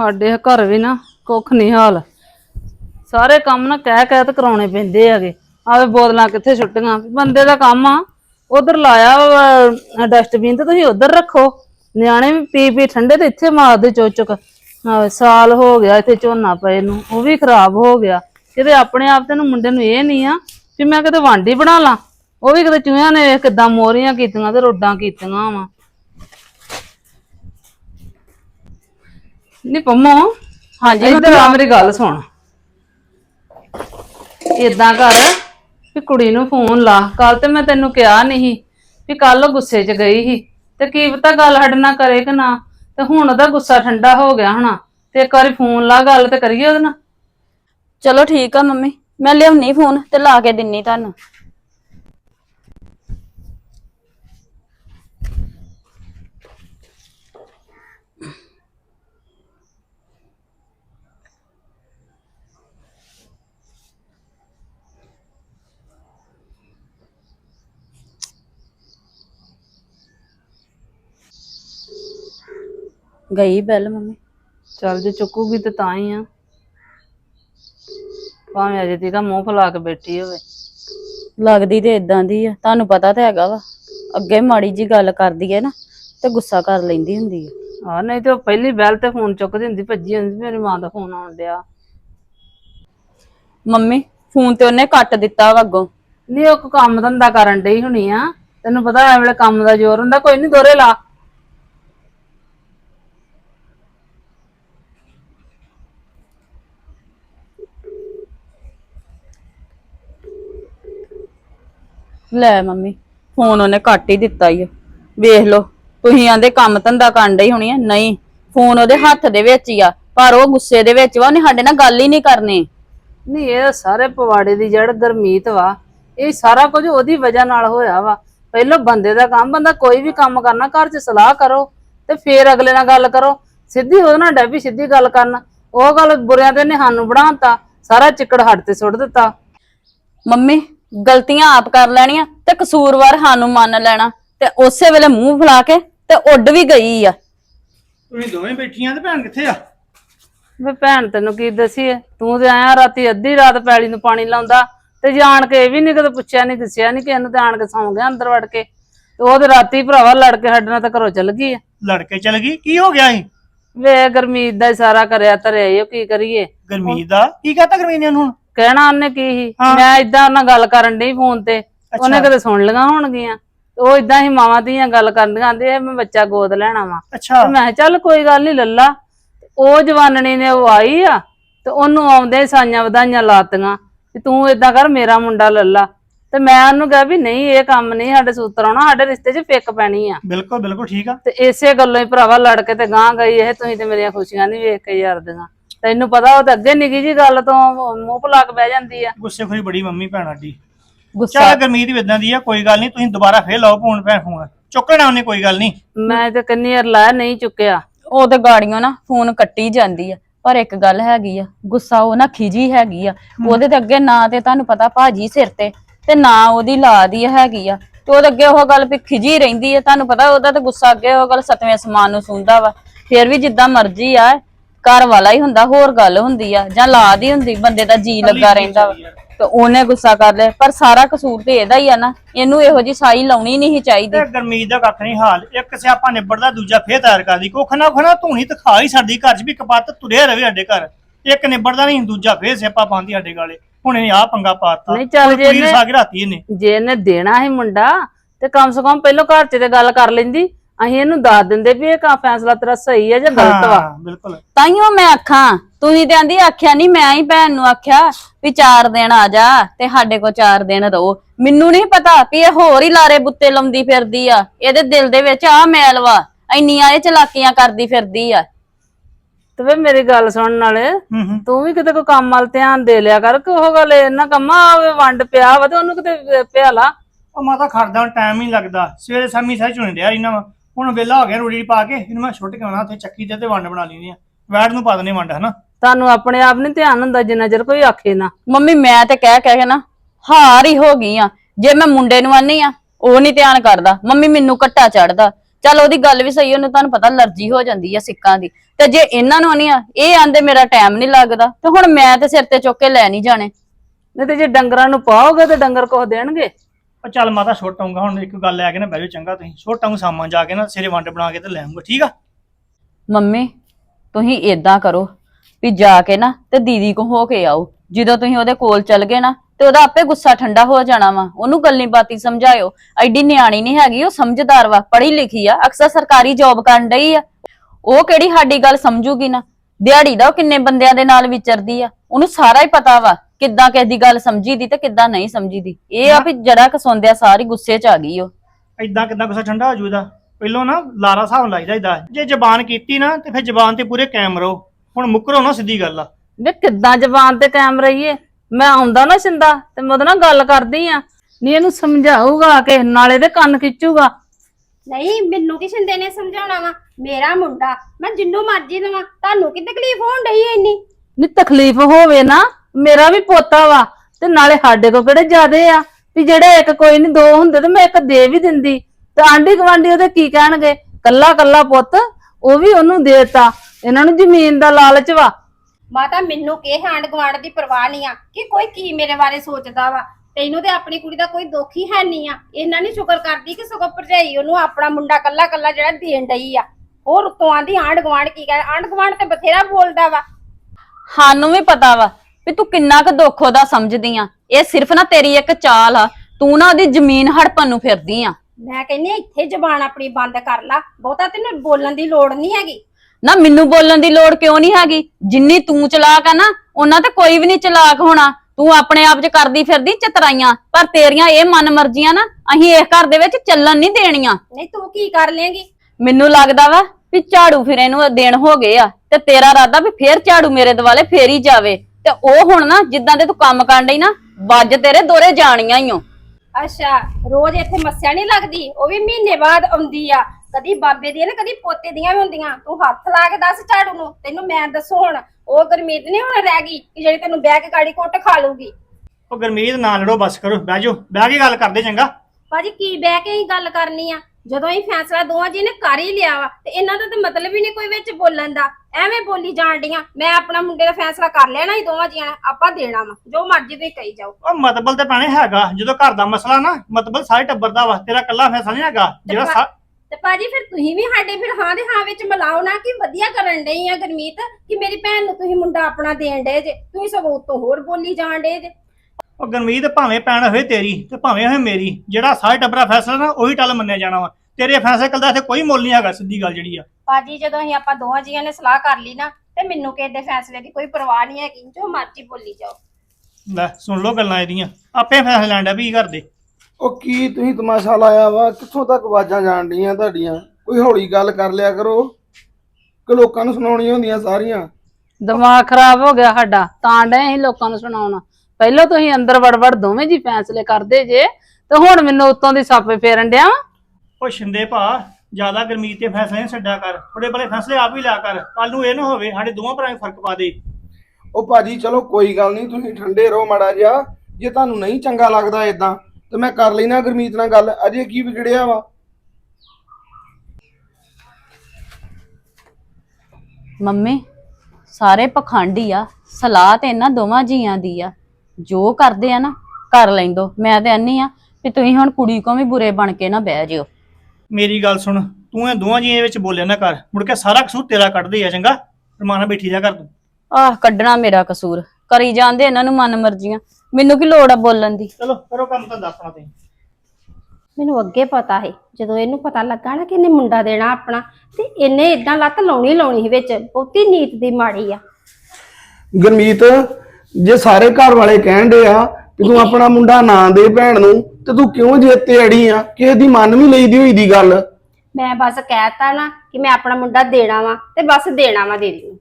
ਸਾਡੇ ਘਰ ਵੀ ਨਾ ਕੁੱਖ ਨਹੀਂ ਹਾਲ। ਸਾਰੇ ਕੰਮ ਨਾ ਕਹਿ ਕਹਿ ਤੇ ਕਰਾਉਣੇ ਪੈਂਦੇ ਹੈਗੇ। ਆਵੇ ਬੋਤਲਾਂ ਕਿੱਥੇ ਛੁੱਟੀਆਂ ਬੰਦੇ ਦਾ ਕੰਮ ਆ। ਉਧਰ ਲਾਇਆ ਡਸਟਬਿਨ ਤੇ ਤੁਸੀਂ ਉਧਰ ਰੱਖੋ। ਨਿਆਣੇ ਵੀ ਪੀ ਪੀ ਠੰਡੇ ਤੇ ਇੱਥੇ ਮਾਰਦੇ ਚੁੱਕ ਚੁੱਕ ਆਹ, ਸਾਲ ਹੋ ਗਿਆ ਇੱਥੇ ਝੋਨਾ ਪਏ ਨੂੰ। ਉਹ ਵੀ ਖਰਾਬ ਹੋ ਗਿਆ। ਕਿਤੇ ਆਪਣੇ ਆਪ ਤੇ ਨੂੰ ਮੁੰਡੇ ਨੂੰ ਇਹ ਨਹੀਂ ਆ ਕਿ ਮੈਂ ਕਿਤੇ ਵਾਂਡੀ ਬਣਾ ਲਾਂ। ਉਹ ਵੀ ਕਿਤੇ ਚੂਹਿਆਂ ਨੇ ਵੇਖ ਕਿਦਾਂ ਮੋਰੀਆਂ ਕੀਤੀਆਂ ਤੇ ਰੋਡਾਂ ਕੀਤੀਆਂ ਵਾ। ਨੀ ਪੰਮੋ ਹਾਂਜੀ ਇੱਧਰ ਆ। ਮੇਰੀ ਗੱਲ ਸੁਣ। ਇਦਾਂ ਕਰ ਵੀ ਕੁੜੀ ਨੂੰ ਫੋਨ ਲਾ। ਕੱਲ ਤੇ ਮੈਂ ਤੈਨੂੰ ਕਿਹਾ ਨਹੀਂ ਵੀ ਕੱਲ ਉਹ ਗੁੱਸੇ 'ਚ ਗਈ ਸੀ। ਤੇ ਕੀ ਪਤਾ ਗੱਲ ਸਾਡੇ ਨਾਲ ਕਰੇ ਕਿ ਨਾ? ਤੇ ਹੁਣ ਉਹਦਾ ਗੁੱਸਾ ਠੰਡਾ ਹੋ ਗਿਆ ਹਨਾ ਤੇ ਇੱਕ ਵਾਰੀ ਫੋਨ ਲਾ ਗੱਲ ਤੇ ਕਰੀਏ ਉਹਦੇ ਨਾਲ। ਚਲੋ ਠੀਕ ਆ ਮੰਮੀ ਮੈਂ ਲਿਆਉਣੀ ਫੋਨ ਤੇ ਲਾ ਕੇ ਦਿੰਨੀ ਤੁਹਾਨੂੰ। ਗਈ ਬੈਲ ਮੰਮੀ। ਚੱਲ ਜੇ ਚੁੱਕੂਗੀ ਤੇ ਤਾਂ ਹੀ ਆ। ਭਾਵੇਂ ਅਜੇ ਤੀਕਾ ਮੂੰਹ ਫੁਲਾ ਕੇ ਬੈਠੀ ਹੋਵੇ। ਲੱਗਦੀ ਤੇ ਇਦਾਂ ਦੀ ਆ ਤੁਹਾਨੂੰ ਪਤਾ ਤਾਂ ਹੈਗਾ ਵਾ। ਅੱਗੇ ਮਾੜੀ ਜੀ ਗੱਲ ਕਰਦੀ ਹੈ ਨਾ ਤੇ ਗੁੱਸਾ ਕਰ ਲੈਂਦੀ ਹੁੰਦੀ ਹੈ ਆ ਨਹੀਂ ਤੇ ਉਹ ਪਹਿਲੀ ਬੈਲ ਤੇ ਫੋਨ ਚੁੱਕਦੀ ਹੁੰਦੀ ਭੱਜੀ ਹੁੰਦੀ ਮੇਰੀ ਮਾਂ ਦਾ ਫੋਨ ਆਉਣ ਡਿਆ। ਮੰਮੀ ਫੋਨ ਤੇ ਉਹਨੇ ਕੱਟ ਦਿੱਤਾ ਵਾ ਅੱਗੋਂ। ਨਹੀਂ ਉਹ ਕੋਈ ਕੰਮ ਧੰਦਾ ਕਰਨ ਡਈ ਹੋਣੀ ਆ। ਤੈਨੂੰ ਪਤਾ ਐ ਵੇਲੇ ਕੰਮ ਦਾ ਜ਼ੋਰ ਹੁੰਦਾ ਕੋਈ ਨਹੀਂ ਦੋਰੇ ਲਾ। ਲੈ ਮੰਮੀ ਫੋਨ ਉਹਨੇ ਕੱਟ ਹੀ ਦਿੱਤਾ ਈ ਓ। ਵੇਖ ਲਓ ਤੁਸੀਂ ਆਂਦੇ ਕੰਮ ਧੰਦਾ ਕਰਨ ਡਈ ਹੋਣੀ ਆ? ਨਹੀਂ ਫੋਨ ਉਹਦੇ ਹੱਥ ਦੇ ਵਿੱਚ ਹੀ ਆ ਪਰ ਉਹ ਗੁੱਸੇ ਦੇ ਵਿੱਚ ਵਾ ਉਹਨੇ ਸਾਡੇ ਨਾਲ ਗੱਲ ਹੀ ਨਹੀਂ ਕਰਨੀ। ਨਹੀਂ ਇਹ ਸਾਰੇ ਪਵਾੜੇ ਦੀ ਜੜ ਗਰਮੀਤ ਵਾ। ਇਹ ਸਾਰਾ ਕੁਝ ਉਹਦੀ ਵਜ੍ਹਾ ਨਾਲ ਹੋਇਆ ਵਾ। ਪਹਿਲਾਂ ਬੰਦੇ ਦਾ ਕੰਮ ਬੰਦਾ ਕੋਈ ਵੀ ਕੰਮ ਕਰਨਾ ਘਰ 'ਚ ਸਲਾਹ ਕਰੋ ਤੇ ਫੇਰ ਅਗਲੇ ਨਾਲ ਗੱਲ ਕਰੋ। ਸਿੱਧੀ ਉਹਦੇ ਨਾਲ ਡੈਬੀ ਸਿੱਧੀ ਗੱਲ ਕਰਨ। ਉਹ ਗੱਲ ਬੁਰਿਆਂ ਤੇ ਨੇ ਸਾਨੂੰ ਬਣਾਤਾ ਸਾਰਾ ਚਿੱਕੜ ਹੱਟ ਤੇ ਸੁੱਟ ਦਿੱਤਾ। ਮੰਮੀ ਗਲਤੀਆਂ ਆਪ ਕਰ ਲੈਣੀਆਂ ਤੇ ਕਸੂਰਵਾਰ ਸਾਨੂੰ ਮੰਨ ਲੈਣਾ ਤੇ ਉਸੇ ਵੇਲੇ ਮੂੰਹ ਫੁਲਾ ਕੇ ਤੇ ਉੱਡ ਵੀ ਗਈ ਆ। ਤੁਸੀਂ ਦੋਵੇਂ ਬੈਠੀਆਂ ਤੇ ਭੈਣ ਕਿੱਥੇ ਆ? ਵੇ ਭੈਣ ਤੈਨੂੰ ਕੀ ਦਸੀਏ? ਤੂੰ ਤੇ ਆਇਆ ਰਾਤੀ ਅੱਧੀ ਰਾਤ ਪੈਲੀ ਨੂੰ ਪਾਣੀ ਲਾਉਂਦਾ ਤੇ ਜਾਣ ਕੇ ਇਹ ਵੀ ਨਹੀਂ ਕਦੇ ਪੁੱਛਿਆ ਨਹੀਂ ਦੱਸਿਆ ਨਹੀਂ ਕਿ ਇਹਨੂੰ ਤੇ ਆਣ ਕੇ ਸੌਂ ਗਿਆ ਅੰਦਰ ਵੜ ਕੇ। ਤੇ ਉਹ ਤੇ ਰਾਤੀ ਭਰਾਵਾ ਲੜ ਕੇ ਸਾਡੇ ਨਾਲ ਤਾਂ ਘਰੋਂ ਚਲ ਗਈ ਆ। ਲੜ ਕੇ ਚਲ ਗਈ? ਕੀ ਹੋ ਗਿਆ ਸੀ? ਵੇ ਗਰਮੀਤ ਦਾ ਹੀ ਸਾਰਾ ਕਰਿਆ ਧਰਿਆ ਈ ਓ ਕੀ ਕਰੀਏ? ਗਰਮੀਤ ਦਾ? ਕੀ ਕਹਤਾ ਗਰਮੀਤ ਨੇ ਉਹਨੂੰ ਹੁਣ? ਕਹਿਣਾ ਉਹਨੇ ਕੀ ਸੀ? ਹਾਂ। ਮੈਂ ਇਦਾਂ ਉਹਨਾਂ ਗੱਲ ਕਰਨ ਡਈ ਫੋਨ ਤੇ। ਉਹਨੇ ਕਦੇ ਸੁਣ ਲਈਆਂ ਹੋਣਗੀਆਂ? ਤੇ ਉਹ ਇਦਾਂ ਹੀ ਮਾਵਾਂ ਦੀਆਂ ਗੱਲ ਕਰਦੀਆਂ ਆਂਦੇ ਮੈਂ ਬੱਚਾ ਗੋਦ ਲੈਣਾ ਵਾ। ਅੱਛਾ। ਤੇ ਮੈਂ ਕਿਹਾ ਚੱਲ ਕੋਈ ਗੱਲ ਨਹੀਂ ਲੱਲਾ। ਉਹ ਜਵਾਨਣੀ ਨੇ ਉਹ ਆਈ ਆ ਤੇ ਉਹਨੂੰ ਆਉਂਦੇ ਹੀ ਸਾਈਆਂ ਵਧਾਈਆਂ ਲਾਤੀਆਂ ਵੀ ਤੂੰ ਇਦਾਂ ਕਰ ਮੇਰਾ ਮੁੰਡਾ ਲੱਲਾ। ਤੇ ਮੈਂ ਉਹਨੂੰ ਕਿਹਾ ਵੀ ਨਹੀਂ ਇਹ ਕੰਮ ਨਹੀਂ ਸਾਡੇ ਸੂਤਰ ਆਉਣਾ ਸਾਡੇ ਰਿਸ਼ਤੇ 'ਚ ਫਿੱਕ ਪੈਣੀ ਆ। ਬਿਲਕੁਲ ਬਿਲਕੁਲ ਠੀਕ ਆ। ਤੇ ਇਸੇ ਗੱਲੋਂ ਹੀ ਭਰਾਵਾ ਲੜ ਕੇ ਤੇ ਗਾਂ ਗਈ ਇਹ ਤੁਸੀਂ ਤੇ ਮੇਰੀਆਂ ਖੁਸ਼ੀਆਂ ਨਹੀਂ ਵੇਖ ਕੇ ਯਾਰਦੀਆਂ ਤੈਨੂੰ ਪਤਾ ਉਹ ਤਾਂ ਅੱਗੇ ਨਿੱਕੀ ਜੀ ਗੱਲ ਤੋਂ ਮੂੰਹ ਫੁਲਾ ਕੇ ਬਹਿ ਜਾਂਦੀ ਆ। ਗੁੱਸੇ ਖੋਰੀ ਬੜੀ ਮੰਮੀ ਭੈਣ ਸਾਡੀ ਗੁੱਸਾ ਚੱਲ ਗਰਮੀਤ ਵੀ ਇਦਾਂ ਦੀ ਆ ਕੋਈ ਗੱਲ ਨਹੀਂ ਤੁਸੀਂ ਦੁਬਾਰਾ ਫੇਰ ਲਾਓ ਫੋਨ ਭੈਣ ਫੋਨ। ਚੁੱਕਣਾ ਉਹਨੇ ਕੋਈ ਗੱਲ ਨਹੀਂ। ਮੈਂ ਤੇ ਕਿੰਨੀ ਵਾਰ ਲਾਇਆ ਨਹੀਂ ਚੁੱਕਿਆ। ਉਹ ਤੇ ਗਾੜੀਆਂ ਨਾ ਫੋਨ ਕੱਟੀ ਜਾਂਦੀ ਆ ਪਰ ਇੱਕ ਗੱਲ ਹੈਗੀ ਆ ਗੁੱਸਾ ਉਹ ਨਾ ਖਿਜੀ ਹੈਗੀ ਆ। ਉਹਦੇ ਤੇ ਅੱਗੇ ਨਾ ਤੇ ਤੁਹਾਨੂੰ ਪਤਾ ਭਾਜੀ ਸਿਰ ਤੇ ਤੇ ਨਾ ਉਹਦੀ ਲਾਦ ਹੀ ਹੈਗੀ ਆ। ਤੇ ਉਹਦੇ ਅੱਗੇ ਉਹ ਗੱਲ ਵੀ ਖਿਜੀ ਰਹਿੰਦੀ ਆ ਤੁਹਾਨੂੰ ਪਤਾ ਉਹਦਾ ਤੇ ਗੁੱਸਾ ਅੱਗੇ ਉਹ ਗੱਲ ਸਤਵੇਂ ਅਸਮਾਨ ਨੂੰ ਸੁਣਦਾ ਵਾ। ਫਿਰ ਵੀ ਜਿੱਦਾਂ ਮਰਜ਼ੀ ਆ ਘਰ ਵਾਲਾ ਹੀ ਹੁੰਦਾ ਹੋਰ ਗੱਲ ਹੁੰਦੀ ਆ ਜਾਂ ਲਾਦ ਹੀ ਹੁੰਦੀ ਬੰਦੇ ਦਾ ਜੀ ਲੱਗਾ ਰਹਿੰਦਾ ਵਾ ਤੇ ਉਹਨੇ ਗੁੱਸਾ ਕਰ ਲਿਆ ਪਰ ਸਾਰਾ ਕਸੂਰ ਤੇ ਇਹਦਾ ਹੀ ਆ ਨਾ ਇਹਨੂੰ ਇਹੋ ਜੀ ਸਾਈ ਲਾਉਣੀ ਨਹੀਂ ਸੀ ਚਾਹੀਦੀ। ਤੇ ਗਰਮੀਤ ਦਾ ਕੱਖ ਨਹੀਂ ਹਾਲ ਇੱਕ ਸਿਆਪਾ ਨਿਬੜਦਾ ਦੂਜਾ ਫੇਰ ਤਿਆਰ ਕਰਦੀ ਕੁੱਖ ਨਾ ਖਣਾ ਧੂਣੀ ਤੇ ਖਾ ਹੀ ਸਾਡੀ ਘਰ 'ਚ ਵੀ ਕਪੱਤ ਤੁਰਿਆ ਰਵੇ ਸਾਡੇ ਘਰ ਇੱਕ ਨਿਬੜਦਾ ਨਹੀਂ ਦੂਜਾ ਫੇਰ ਸਿਆਪਾ ਪਾਉਂਦੀ ਸਾਡੇ ਗਾਲੇ ਹੁਣ ਇਹਨੇ ਆਹ ਪੰਗਾ ਪਾਤਾ ਨਹੀਂ ਚੱਲ ਜੇ ਇਹਨੇ- ਸਾਗ ਰਾਤੀ ਇਹਨੇ। ਜੇ ਇਹਨੇ ਦੇਣਾ ਹੈ ਮੁੰਡਾ ਤੇ ਕਮ ਸੇ ਕਮ ਪਹਿਲਾਂ ਘਰ 'ਚ ਤੇ ਗੱਲ ਕਰ ਲੈਂਦੀ ਅਸੀਂ ਇਹਨੂੰ ਦੱਸ ਦਿੰਦੇ ਵੀ ਇਹ ਕਾ ਫੈਸਲਾ ਤੇਰਾ ਸਹੀ ਹੈ ਜਾਂ ਗਲਤ ਵਾ। ਹਾਂ ਬਿਲਕੁਲ। ਤਾਈਓ ਮੈਂ ਆਖਾਂ ਤੁਸੀਂ ਤੇ ਆਂਦੀ ਆਖਿਆ ਨਹੀਂ ਮੈਂ ਹੀ ਭੈਣ ਨੂੰ ਆਖਿਆ ਵੀ ਚਾਰ ਦਿਨ ਆ ਜਾ ਤੇ ਸਾਡੇ ਕੋ ਚਾਰ ਦਿਨ ਰਹੋ। ਮੈਨੂੰ ਨਹੀਂ ਪਤਾ ਵੀ ਇਹ ਹੋਰ ਹੀ ਲਾਰੇ ਬੁੱਤੇ ਲਾਉਂਦੀ ਫਿਰਦੀ ਆ ਇਹਦੇ ਦਿਲ ਦੇ ਵਿੱਚ ਆ ਮੈਲ ਵਾ ਇੰਨੀਆਂ ਇਹ ਚਲਾਕੀਆਂ ਕਰਦੀ ਫਿਰਦੀ ਆ। ਤੇ ਵੇ ਮੇਰੀ ਗੱਲ ਸੁਣਨ ਹੂੰ ਹੂੰ। ਤੂੰ ਵੀ ਕਿਤੇ ਕੋਈ ਕੰਮ ਵੱਲ ਧਿਆਨ ਦੇ ਲਿਆ ਕਰ ਕਿ ਉਹ ਗੱਲ ਇਹਨਾਂ ਕੰਮਾਂ ਆਵੇ ਵੰਡ ਪਿਆ ਵਾ ਤੇ ਉਹਨੂੰ ਕਿਤੇ ਪਿਆ ਲਾ। ਉਹ ਮਾਤਾ ਖੜਦਾ ਟਾਈਮ ਹੀ ਨੀ ਲੱਗਦਾ। ਸਵੇਰੇ ਸ਼ਾਮੀ ਸਾਈ ਝੁਣੇ ਰਿਹਾ ਇਹਨਾਂ ਵਾ। ਹੁਣ ਵੇਲਾ ਹੋ ਗਿਆ ਰੋੜੀ ਪਾ ਕੇ ਇਹਨੂੰ ਮੈਂ ਛੁੱਟ ਕੇ ਆਉਣਾ ਉੱਥੇ ਚੱਕੀ ਤੇ ਤੇ ਵੰਡ ਬਣਾ ਲੈਣੀ ਆ ਵੈੜ ਨੂੰ ਪਾ ਦਨੇ ਵੰਡ ਹਨਾ? ਤੁਹਾਨੂੰ ਆਪਣੇ ਆਪ ਨਹੀਂ ਧਿਆਨ ਹੁੰਦਾ ਜਿੰਨਾ ਚਿਰ ਕੋਈ ਆਖੇ ਨਾ। ਮੰਮੀ ਮੈਂ ਤੇ ਕਹਿ ਕਹਿ ਕੇ ਨਾ ਹਾਰ ਹੀ ਹੋ ਗਈ ਆ ਜੇ ਮੈਂ ਮੁੰਡੇ ਨੂੰ ਆਨੀ ਆ ਉਹ ਨਹੀਂ ਧਿਆਨ ਕਰਦਾ। ਮੰਮੀ ਮੈਨੂੰ ਘੱਟਾ ਚੜਦਾ ਚੱਲ ਉਹਦੀ ਗੱਲ ਵੀ ਸਹੀ ਉਹਨੂੰ ਤੁਹਾਨੂੰ ਪਤਾ ਅਲਰਜੀ ਹੋ ਜਾਂਦੀ ਆ ਸਿੱਕਾਂ ਦੀ। ਤੇ ਜੇ ਇਹਨਾਂ ਨੂੰ ਨਹੀਂ ਆ ਇਹ ਆਂਦੇ ਮੇਰਾ ਟਾਈਮ ਨਹੀਂ ਲੱਗਦਾ। ਤੇ ਹੁਣ ਮੈਂ ਤੇ ਸਿਰ ਤੇ ਚੁੱਕ ਕੇ ਲੈ ਨਹੀਂ ਜਾਣੇ। ਨਹੀਂ ਤੇ ਜੇ ਡੰਗਰਾਂ ਨੂੰ ਪਾਓਗੇ ਤੇ ਡੰਗਰ ਕੁਛ ਦੇਣਗੇ। ਉਹ ਚੱਲ ਮਾਤਾ ਛੋਟ ਆਉਂਗਾ ਹੁਣ ਇੱਕ ਗੱਲ ਲੈ ਕੇ ਨਾ ਬਹਿ ਜਾਓ ਚੰਗਾ ਤੁਸੀਂ। ਛੋਟ ਆਊਂ ਸਾਮਾਂ ਜਾ ਕੇ ਨਾ, ਸਿਰੇ ਵੰਡ ਬਣਾ ਕੇ ਤੇ ਲੈ ਆਉਂਗਾ ਠੀਕ ਆ? ਮੰਮੀ, ਤੁਸੀਂ ਏਦਾਂ ਕਰੋ ਵੀ ਜਾ ਕੇ ਨਾ ਤੇ ਦੀਦੀ ਕੋ ਹੋ ਕੇ ਆਓ। ਜਦੋਂ ਤੁਸੀਂ ਉਹਦੇ ਕੋਲ ਚੱਲ ਗਏ ਨਾ ਤੇ ਉਹਦਾ ਆਪੇ ਗੁੱਸਾ ਠੰਡਾ ਹੋ ਜਾਣਾ ਵਾ। ਉਹਨੂੰ ਗੱਲੀ ਬਾਤੀ ਸਮਝਾਇਓ। ਐਡੀ ਨਿਆਣੀ ਨਹੀਂ ਹੈਗੀ, ਉਹ ਸਮਝਦਾਰ ਵਾ, ਪੜ੍ਹੀ ਲਿਖੀ ਆ, ਅਕਸਰ ਸਰਕਾਰੀ ਜੌਬ ਕਰਨ ਡਈ ਆ। ਉਹ ਕਿਹੜੀ ਸਾਡੀ ਗੱਲ ਸਮਝੂਗੀ ਨਾ? ਦਿਹਾੜੀ ਦਾ ਉਹ ਕਿੰਨੇ ਬੰਦਿਆਂ ਦੇ ਨਾਲ ਵਿਚਰਦੀ ਆ। ਉਹਨੂੰ ਸਾਰਾ ਹੀ ਪਤਾ ਵਾ। ਕਿੱਦਾਂ ਕਿਸ ਦੀ ਗੱਲ ਸਮਝੀਦੀ ਤੇ ਕਿੱਦਾਂ ਨਹੀਂ ਸਮਝੀਦੀ। ਇਹ ਆ ਵੀ ਜੜਾ ਕਸੌਂਦਿਆ ਸਾਰੀ ਗੁੱਸੇ 'ਚ ਆ ਗਈ ਉਹ। ਇਦਾਂ ਕਿਦਾਂ ਗੁੱਸਾ ਠੰਡਾ ਹੋ ਜੂਦਾ ਪਹਿਲੋਂ ਨਾ ਲਾਰਾ ਹਿਸਾਬ ਲਾਈ ਜਾਈਦਾ ਜੇ ਜ਼ਬਾਨ ਕੀਤੀ ਨਾ ਤੇ ਫਿਰ ਜ਼ਬਾਨ ਤੇ ਪੂਰੇ ਕਾਇਮ ਰਹੋ। ਹੁਣ ਮੁੱਕਰੋ ਨਾ ਸਿੱਧੀ ਗੱਲ ਆ। ਵੇ ਕਿੱਦਾਂ ਜ਼ਬਾਨ ਤੇ ਕਾਇਮ ਰਹੀਏ? ਮੈਂ ਆਉਂਦਾ ਨਾ ਸਿੰਦਾ ਤੇ ਮੈਂ ਉਹਦੇ ਨਾਲ ਗੱਲ ਕਰਦੀ ਆ। ਨਹੀਂ ਇਹਨੂੰ ਸਮਝਾਊਗਾ ਕਿ ਨਾਲੇ ਦੇ ਕੰਨ ਖਿੱਚੂਗਾ। ਨਹੀਂ ਮੈਨੂੰ ਕੀ ਸ਼ਿੰਦੇ ਨੇ ਸਮਝਾਉਣਾ ਵਾ? ਮੇਰਾ ਮੁੰਡਾ ਮੈਂ ਜਿੰਨੂੰ ਮਰਜ਼ੀ ਦੇਵਾਂ ਤੁਹਾਨੂੰ ਕੀ ਤਕਲੀਫ ਹੋਣ ਡਈ ਐ ਇੰਨੀ? ਨੀ ਤਕਲੀਫ ਹੋਵੇ ਨਾ। ਮੇਰਾ ਵੀ ਪੋਤਾ ਵਾ ਤੇ ਨਾਲੇ ਸਾਡੇ ਕੋ ਕਿਹੜੇ ਜ਼ਿਆਦੇ ਆ? ਵੀ ਜਿਹੜੇ ਇੱਕ ਕੋਈ ਨਹੀਂ ਦੋ ਹੁੰਦੇ ਤੇ ਮੈਂ ਇੱਕ ਦੇ ਵੀ ਦਿੰਦੀ। ਤੇ ਆਂਢੀ ਗਵਾਂਢੀ ਉਹਦੇ ਕੀ ਕਹਿਣਗੇ? ਕੱਲਾ ਕੱਲਾ ਪੁੱਤ ਉਹ ਵੀ ਉਹਨੂੰ ਦੇਤਾ। ਇਹਨਾਂ ਨੂੰ ਜ਼ਮੀਨ ਦਾ ਲਾਲਚ ਵਾ। ਮਾਤਾ ਮੈਨੂੰ ਕਿਹ ਆਂਢ ਗੁਆਂਢ ਦੀ ਪਰਵਾਹ ਨਹੀਂ ਆ। ਕਿ ਕੋਈ ਕੀ ਮੇਰੇ ਬਾਰੇ ਸੋਚਦਾ ਵਾ? ਤੈਨੂੰ ਤੇ ਆਪਣੀ ਕੁੜੀ ਦਾ ਕੋਈ ਦੁੱਖ ਹੀ ਹੈ ਨਹੀਂ ਆ। ਇਹਨਾਂ ਨਹੀਂ ਸ਼ੁਕਰ ਕਰਦੀ ਕਿ ਸਗੋਂ ਭਰਜਾਈ ਉਹਨੂੰ ਆਪਣਾ ਮੁੰਡਾ ਕੱਲਾ ਕੱਲਾ ਜਿਹੜਾ ਦੇਣ ਡਈ ਆ। ਹੋਰ ਉਤੋਂ ਆਂਦੀ ਆਂਢ ਗੁਆਂਢ ਕੀ ਕਹੇ ਆਂਢ ਗੁਆਂਢ ਤੇ ਬਥੇਰਾ ਬੋਲਦਾ ਵਾ। ਸਾਨੂੰ ਵੀ ਪਤਾ ਵਾ ਵੀ ਤੂੰ ਕਿੰਨਾ ਕੁ ਦੁੱਖ ਉਹਦਾ ਸਮਝਦੀ ਆ? ਇਹ ਸਿਰਫ ਨਾ ਤੇਰੀ ਇੱਕ ਚਾਲ ਆ। ਤੂੰ ਨਾ ਉਹਦੀ ਜ਼ਮੀਨ ਹੜਪਣ ਨੂੰ ਫਿਰਦੀ ਆ। ਮੈਂ ਕਹਿੰਨੀ ਇੱਥੇ ਜ਼ਬਾਨ ਆਪਣੀ ਬੰਦ ਕਰ ਲਾ। ਬਹੁਤਾ ਤੈਨੂੰ ਬੋਲਣ ਦੀ ਲੋੜ ਨਹੀਂ ਹੈਗੀ। ਨਾ ਮੈਨੂੰ ਬੋਲਣ ਦੀ ਲੋੜ ਕਿਉਂ ਨਹੀਂ ਹੈਗੀ? ਜਿੰਨੀ ਤੂੰ ਚਲਾਕ ਆ ਨਾ ਉਹਨਾਂ ਤੇ ਕੋਈ ਵੀ ਨਹੀਂ ਚਲਾਕ ਹੋਣਾ। ਤੂੰ ਆਪਣੇ ਆਪ 'ਚ ਕਰਦੀ ਫਿਰਦੀ ਚਤਰਾਈਆਂ। ਪਰ ਤੇਰੀਆਂ ਇਹ ਮਨ ਮਰਜ਼ੀਆਂ ਨਾ ਅਸੀਂ ਇਸ ਘਰ ਦੇ ਵਿੱਚ ਚੱਲਣ ਨਹੀਂ ਦੇਣੀਆਂ। ਨਹੀਂ ਤੂੰ ਕੀ ਕਰ ਲੇਂਗੀ ਮੈਨੂੰ ਲੱਗਦਾ ਵਾ ਵੀ ਝਾੜੂ ਫਿਰ ਇਹਨੂੰ ਦੇਣ ਹੋ ਗਏ ਆ। ਤੇ ਤੇਰਾ ਇਰਾਦਾ ਵੀ ਫੇਰ ਝਾੜੂ ਮੇਰੇ ਦਿਵਾਲੇ ਫੇਰ ਹੀ ਜਾਵੇ। ਤੇ ਉਹ ਹੁਣ ਨਾ ਜਿੱਦਾਂ ਦੇ ਤੂੰ ਕੰਮ ਕਰਨ ਡਈ ਨਾ ਵੱਜ ਤੇਰੇ ਦੋਰੇ ਜਾਣੀਆਂ ਹੀ ਓ। ਅੱਛਾ ਰੋਜ਼ ਇੱਥੇ ਮੱਸਿਆ ਨਹੀਂ ਲੱਗਦੀ? ਉਹ ਵੀ ਮਹੀਨੇ ਬਾਅਦ ਆਉਂਦੀ ਆ। ਕਦੀ ਬਾਬੇ ਦੀਆਂ ਨੇ ਕਦੀ ਪੋਤੇ ਦੀਆਂ ਵੀ ਹੁੰਦੀਆਂ। ਤੂੰ ਹੱਥ ਲਾ ਕੇ ਦੱਸ ਝਾੜੂ ਨੂੰ। ਤੈਨੂੰ ਮੈਂ ਦੱਸੋ ਹੁਣ ਉਹ ਗਰਮੀਤ ਨਹੀਂ ਹੁਣ ਰਹਿ ਗਈ ਕਿ ਜਿਹੜੀ ਤੈਨੂੰ ਬਹਿ ਕੇ ਗਾੜੀ ਕੁੱਟ ਖਾ ਲੂਗੀ? ਉਹ ਗਰਮੀਤ ਨਾ ਲੜੋ ਬਸ ਕਰੋ ਬਹਿ ਜਾਓ। ਬਹਿ ਕੇ ਗੱਲ ਕਰਦੇ ਚੰਗਾ। ਭਾਜੀ ਕੀ ਬਹਿ ਕੇ ਹੀ ਗੱਲ ਕਰਨੀ ਆ? ਜਦੋਂ ਹੀ ਫੈਸਲਾ ਦੋਵਾਂ ਜੀ ਨੇ ਕਰ ਹੀ ਲਿਆ ਵਾ ਤੇ ਇਹਨਾਂ ਦਾ ਤਾਂ ਮਤਲਬ ਹੀ ਨਹੀਂ ਕੋਈ ਵਿੱਚ ਬੋਲਣ ਦਾ। ਐਵੇਂ ਬੋਲੀ ਜਾਣ ਡੀਆਂ ਮੈਂ ਆਪਣਾ ਮੁੰਡੇ ਦਾ ਫੈਸਲਾ ਕਰ ਲੈਣਾ ਹੀ ਦੋਵਾਂ ਜੀਆਂ ਨੇ ਆਪਾਂ ਦੇਣਾ ਵਾ ਜੋ ਮਰਜ਼ੀ ਤੁਸੀਂ ਕਹੀ ਜਾਓ। ਉਹ ਮਤਬਲ ਤੇ ਪੈਣੇ ਹੈਗਾ ਜਦੋਂ ਘਰ ਦਾ ਮਸਲਾ ਨਾ ਮਤਬਲ ਸਾਰੇ ਟੱਬਰ ਦਾ ਵਾ ਤੇਰਾ ਕੱਲਾ ਫੈਸਲਾ ਨਹੀਂ ਹੈਗਾ ਜਿਹੜਾ ਸਾ- ਤੇ ਭਾਜੀ ਫਿਰ ਤੁਸੀਂ ਵੀ ਸਾਡੇ ਫਿਰ ਹਾਂ ਦੇ ਹਾਂ ਵਿੱਚ ਮਿਲਾਓ ਨਾ ਕਿ ਵਧੀਆ ਕਰਨ ਡਈ ਆ ਗਰਮੀਤ ਕਿ ਮੇਰੀ ਭੈਣ ਨੂੰ ਤੁਸੀਂ ਮੁੰਡਾ ਆਪਣਾ ਦੇਣ ਡੇ ਜੇ ਤੁਸੀਂ ਸਗੋਂ ਉਤੋਂ ਹੋਰ ਬੋਲੀ ਜਾਣ ਡੇ ਜੇ। ਉਹ ਗਰਮੀਤ ਭਾਵੇਂ ਪੈਣ ਹੋਏ ਤੇਰੀ ਤੇ ਭਾਵੇਂ ਹੋਏ ਮੇਰੀ ਜਿਹੜਾ ਸਾਰੇ ਟੱਬਰ ਫੈਸਲਾ ਨਾ ਉਹੀ ਟੱਲ ਮੰਨਿਆ ਜਾਣਾ ਵਾ। ਤੇਰੇ ਫੈਸਲੇ ਕੱਲ ਦਾ ਇੱਥੇ ਕੋਈ ਮੁੱਲ ਨਹੀਂ ਹੈਗਾ ਸਿੱਧੀ ਗੱਲ ਜਿਹੜੀ ਆ। ਭਾਜੀ ਜਦੋਂ ਅਸੀਂ ਆਪਾਂ ਦੋਵਾਂ ਜੀਆਂ ਨੇ ਸਲਾਹ ਕਰ ਲਈ ਨਾ ਤੇ ਮੈਨੂੰ ਕਿਸੇ ਦੇ ਫੈਸਲੇ ਦੀ ਕੋਈ ਪਰਵਾਹ ਨਹੀਂ ਹੈਗੀ ਜੋ ਮਰਜ਼ੀ ਬੋਲੀ ਜਾਓ। ਲੈ ਸੁਣ ਲਓ ਗੱਲਾਂ ਇਹਦੀਆਂ। ਆਪੇ ਫੈਸਲੇ ਲੈਂਦਾ ਵੀ ਕੀ ਕਰਦੇ। ਉਹ ਕੀ ਤੁਸੀਂ ਤਮਾਸ਼ਾ ਲਾਇਆ ਵਾ? ਕਿੱਥੋਂ ਤੱਕ ਆਵਾਜ਼ਾਂ ਜਾਣ ਡੀਆਂ ਤੁਹਾਡੀਆਂ? ਕੋਈ ਹੌਲੀ ਗੱਲ ਕਰ ਲਿਆ ਕਰੋ। ਕਿ ਲੋਕਾਂ ਨੂੰ ਸੁਣਾਉਣੀਆਂ ਹੁੰਦੀਆਂ ਸਾਰੀਆਂ। ਦਿਮਾਗ ਖਰਾਬ ਹੋ ਗਿਆ ਸਾਡਾ। ਤਾਂ ਡਏ ਅਸੀਂ ਲੋਕਾਂ ਨੂੰ ਸੁਣਾਉਣਾ। ਪਹਿਲਾਂ ਤੁਸੀਂ ਅੰਦਰ ਵੜ-ਵੜ ਦੋਵੇਂ ਜੀ ਫੈਸਲੇ ਕਰਦੇ ਜੇ ਤੇ ਹੁਣ ਮੈਨੂੰ ਉੱਤੋਂ ਦੀ ਸਾਪੇ ਫੇਰਨ ਡਿਆ। ਉਹ ਸ਼ਿੰਦੇ ਭਾ ਜ਼ਿਆਦਾ ਗਰਮੀਤ ਤੇ ਫੈਸਲੇ ਨਹੀਂ ਛੱਡਿਆ ਕਰ। ਥੋੜੇ ਬਲੇ ਫੈਸਲੇ ਆਪ ਹੀ ਲਿਆ ਕਰ। ਕੱਲ ਨੂੰ ਇਹ ਨਾ ਹੋਵੇ ਸਾਡੇ ਦੋਵਾਂ ਭਰਾਵਾਂ 'ਚ ਫ਼ਰਕ ਪਾ ਦੇ। ਉਹ ਭਾਜੀ ਚਲੋ ਕੋਈ ਗੱਲ ਨਹੀਂ ਤੁਸੀਂ ਠੰਡੇ ਰਹੋ ਮਾੜਾ ਜਿਹਾ। ਜੇ ਤੁਹਾਨੂੰ ਨਹੀਂ ਚੰਗਾ ਲੱਗਦਾ ਇਦਾਂ ਤੇ ਮੈਂ ਕਰ ਲੈਣਾ ਗੁਰਮੀਤ ਨਾਲ ਗੱਲ। ਅਜੇ ਕੀ ਵਿਗੜਿਆ ਵਾ? ਮੰਮੀ ਸਾਰੇ ਪਖੰਡੀ ਆ। ਸਲਾਹ ਤੇ ਇਹਨਾਂ ਦੋਵਾਂ ਜੀਆਂ ਦੀ ਆ। ਜੋ ਕਰਦੇ ਆ ਨਾ ਕਰ ਲੈਂਦੋ। ਮੈਂ ਤੇ ਅੰਨੀ ਆ ਵੀ ਤੁਸੀਂ ਹੁਣ ਕੁੜੀ ਕੋ ਵੀ ਬੁਰੇ ਬਣ ਕੇ ਨਾ ਬਹਿ ਜਿਓ। ਮੇਰੀ ਗੱਲ ਸੁਣ ਤੂੰ ਇਹ ਦੋਵਾਂ ਜੀਆਂ ਵਿੱਚ ਬੋਲਿਆ ਨਾ ਕਰ। ਮੁੜ ਕੇ ਸਾਰਾ ਕਸੂਰ ਤੇਰਾ ਕੱਢਦੇ ਆ ਚੰਗਾ? ਰਮਾਨਾ ਬੈਠੀ ਜਾ ਕਰ ਤੂੰ। ਆਹ ਕੱਢਣਾ ਮੇਰਾ ਕਸੂਰ। ਕਰੀ ਜਾਂਦੇ ਇਹਨਾਂ ਨੂੰ ਮਨ ਮਰਜ਼ੀਆਂ। ਮੈਨੂੰ ਕੀ ਲੋੜ ਆ ਬੋਲਣ ਦੀ? ਚਲੋ ਕਰੋ ਕੰਮ ਤਾਂ ਦੱਸਣਾ ਤੁਸੀਂ। ਮੈਨੂੰ ਅੱਗੇ ਪਤਾ ਹੈ ਜਦੋਂ ਇਹਨੂੰ ਪਤਾ ਲੱਗਾ ਨਾ ਕਿ ਇਹਨੇ ਮੁੰਡਾ ਦੇਣਾ ਆਪਣਾ ਤੇ ਇਹਨੇ ਇਦਾਂ ਲੱਤ ਲਾਉਣੀ ਲਾਉਣੀ ਸੀ ਵਿੱਚ। ਬਹੁਤੀ ਨੀਤ ਦੀ ਮਾੜੀ ਆ। ਗੁਰਮੀਤ ਜੇ ਸਾਰੇ ਘਰ ਵਾਲੇ ਕਹਿੰਦੇ ਆ ਕਿ ਤੂੰ ਆਪਣਾ ਮੁੰਡਾ ਨਾ ਦੇ ਭੈਣ ਨੂੰ ਤੇ ਤੂੰ ਕਿਉਂ ਜੇਤੇ ਅੜੀ ਆ? ਕਿਸੇ ਦੀ ਮੰਨ ਵੀ ਲਈਦੀ ਹੋਈ ਦੀ ਗੱਲ। ਮੈਂ ਬਸ ਕਹਿਤਾ ਨਾ ਕਿ ਮੈਂ ਆਪਣਾ ਮੁੰਡਾ ਦੇਣਾ ਵਾ ਤੇ ਬਸ ਦੇਣਾ ਵਾ ਦੀਦੀ ਨੂੰ।